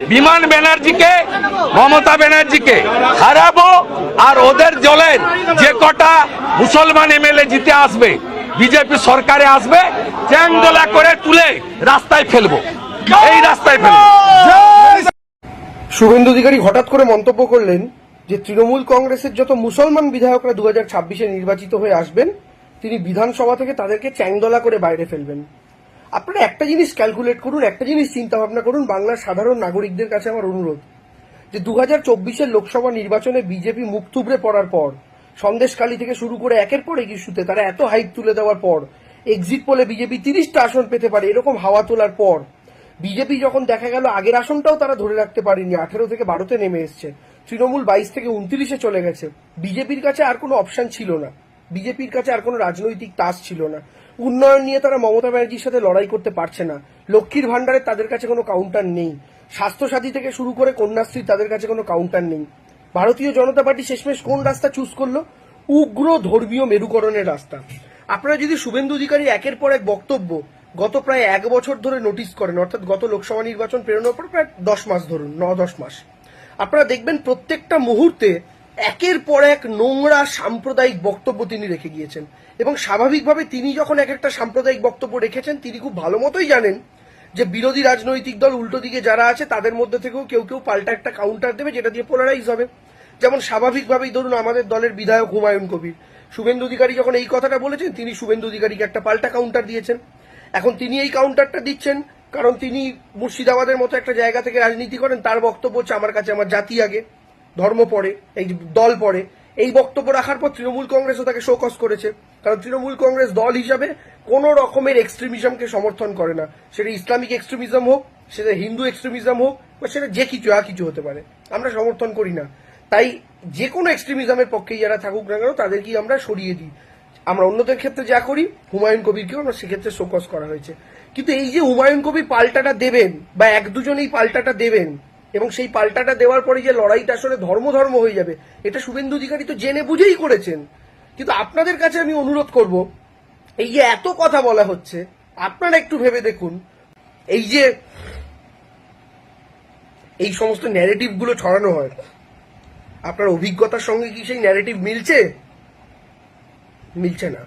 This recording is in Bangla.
বিমান ব্যানার্জিকে, মমতা ব্যানার্জিকে হারাবো আর ওদের দলের যে কটা মুসলমান এমএলএ জিতে আসবে, বিজেপি সরকারে আসবে, চ্যাংদোলা করে তুলে রাস্তায় ফেলব। এই রাস্তায় ফেলব। শুভেন্দু অধিকারী হঠাৎ করে মন্তব্য করলেন যে তৃণমূল কংগ্রেসের যত মুসলমান বিধায়করা দু হাজার নির্বাচিত হয়ে আসবেন, তিনি বিধানসভা থেকে তাদেরকে চ্যাংদলা করে বাইরে ফেলবেন। আপনারা একটা জিনিস ক্যালকুলেট করুন, একটা জিনিস চিন্তা ভাবনা করুন, বাংলার সাধারণ নাগরিকদের কাছে আমার অনুরোধ যে দু হাজার চব্বিশের লোকসভা নির্বাচনে বিজেপি মুখ থুবড়ে পড়ার পর সন্দেশকালী থেকে শুরু করে একের পর এক ইস্যুতে তারা এত হাইপ তুলে দেওয়ার পর এক্সিট পোলে বিজেপি তিরিশটা আসন পেতে পারে এরকম হাওয়া তোলার পর, বিজেপি যখন দেখা গেল আগের আসনটাও তারা ধরে রাখতে পারেনি, আঠেরো থেকে বারোতে নেমে এসছে, তৃণমূল বাইশ থেকে উনত্রিশে চলে গেছে, বিজেপির কাছে আর কোনো অপশন ছিল না, বিজেপির কাছে আর কোনো রাজনৈতিক তাস ছিল না। উন্নয়ন নিয়ে তারা মমতা ব্যানার্জির সাথে লড়াই করতে পারছে না। লক্ষ্মীর ভান্ডারে তাদের কাছে কোনো কাউন্টার নেই। স্বাস্থ্যসাথী থেকে শুরু করে কন্যাশ্রী তাদের কাছে কোনো কাউন্টার নেই। ভারতীয় জনতা পার্টি শেষমেশ কোন রাস্তা চুজ করল? উগ্র ধর্মীয় মেরুকরণের রাস্তা। আপনারা যদি শুভেন্দু অধিকারী একের পর এক বক্তব্য গত প্রায় এক বছর ধরে নোটিস করেন, অর্থাৎ গত লোকসভা নির্বাচন পেরোনোর পর প্রায় দশ মাস ধরুন, ন দশ মাস, আপনারা দেখবেন প্রত্যেকটা মুহূর্তে একের পর এক নোংরা সাম্প্রদায়িক বক্তব্য তিনি রেখে গিয়েছেন। এবং স্বাভাবিকভাবে তিনি যখন এক একটা সাম্প্রদায়িক বক্তব্য রেখেছেন, তিনি খুব ভালো মতোই জানেন যে বিরোধী রাজনৈতিক দল উল্টো দিকে যারা আছে, তাদের মধ্যে থেকেও কেউ কেউ পাল্টা একটা কাউন্টার দেবে যেটা দিয়ে পোলারাইজ হবে। যেমন স্বাভাবিকভাবেই ধরুন আমাদের দলের বিধায়ক হুমায়ুন কবির। শুভেন্দু অধিকারী যখন এই কথাটা বলেছেন, তিনি শুভেন্দু অধিকারীকে একটা পাল্টা কাউন্টার দিয়েছেন। এখন তিনি এই কাউন্টারটা দিচ্ছেন কারণ তিনি মুর্শিদাবাদের মতো একটা জায়গা থেকে রাজনীতি করেন, তার বক্তব্য হচ্ছে, আমার কাছে আমার জাতি আগে। ধর্ম পড়ে, এই দল পড়ে, এই বক্তব্য রাখার পর তৃণমূল কংগ্রেসও তাকে শোকস করেছে। কারণ তৃণমূল কংগ্রেস দল হিসাবে কোন রকমের এক্সট্রিমিজমকে সমর্থন করে না। সেটা ইসলামিক এক্সট্রিমিজম হোক, সেটা হিন্দু এক্সট্রিমিজম হোক, বা সেটা যে কিছু, যা কিছু হতে পারে। আমরা সমর্থন করি না। তাই যে কোনো এক্সট্রিমিজমের পক্ষেই যারা থাকুক না কেন, তাদেরকেই আমরা সরিয়ে দিই। আমরা অন্যদের ক্ষেত্রে যা করি, হুমায়ুন কবিরকেও আমরা সেক্ষেত্রে শোকস করা হয়েছে। কিন্তু এই যে হুমায়ুন কবির পাল্টাটা দেবেন, বা এক দুজনেই পাল্টাটা দেবেন এবং সেই পাল্টাটা দেওয়ার পরে যে লড়াইটা আসলে ধর্ম ধর্ম হয়ে যাবে, এটা শুভেন্দু অধিকারী তো জেনে বুঝেই করেছেন। কিন্তু আপনাদের কাছে আমি অনুরোধ করব, এই যে এত কথা বলা হচ্ছে, আপনারা একটু ভেবে দেখুন, এই যে এই সমস্ত ন্যারেটিভগুলো ছড়ানো হয়, আপনার অভিজ্ঞতার সঙ্গে কি সেই ন্যারেটিভ মিলছে? মিলছে না।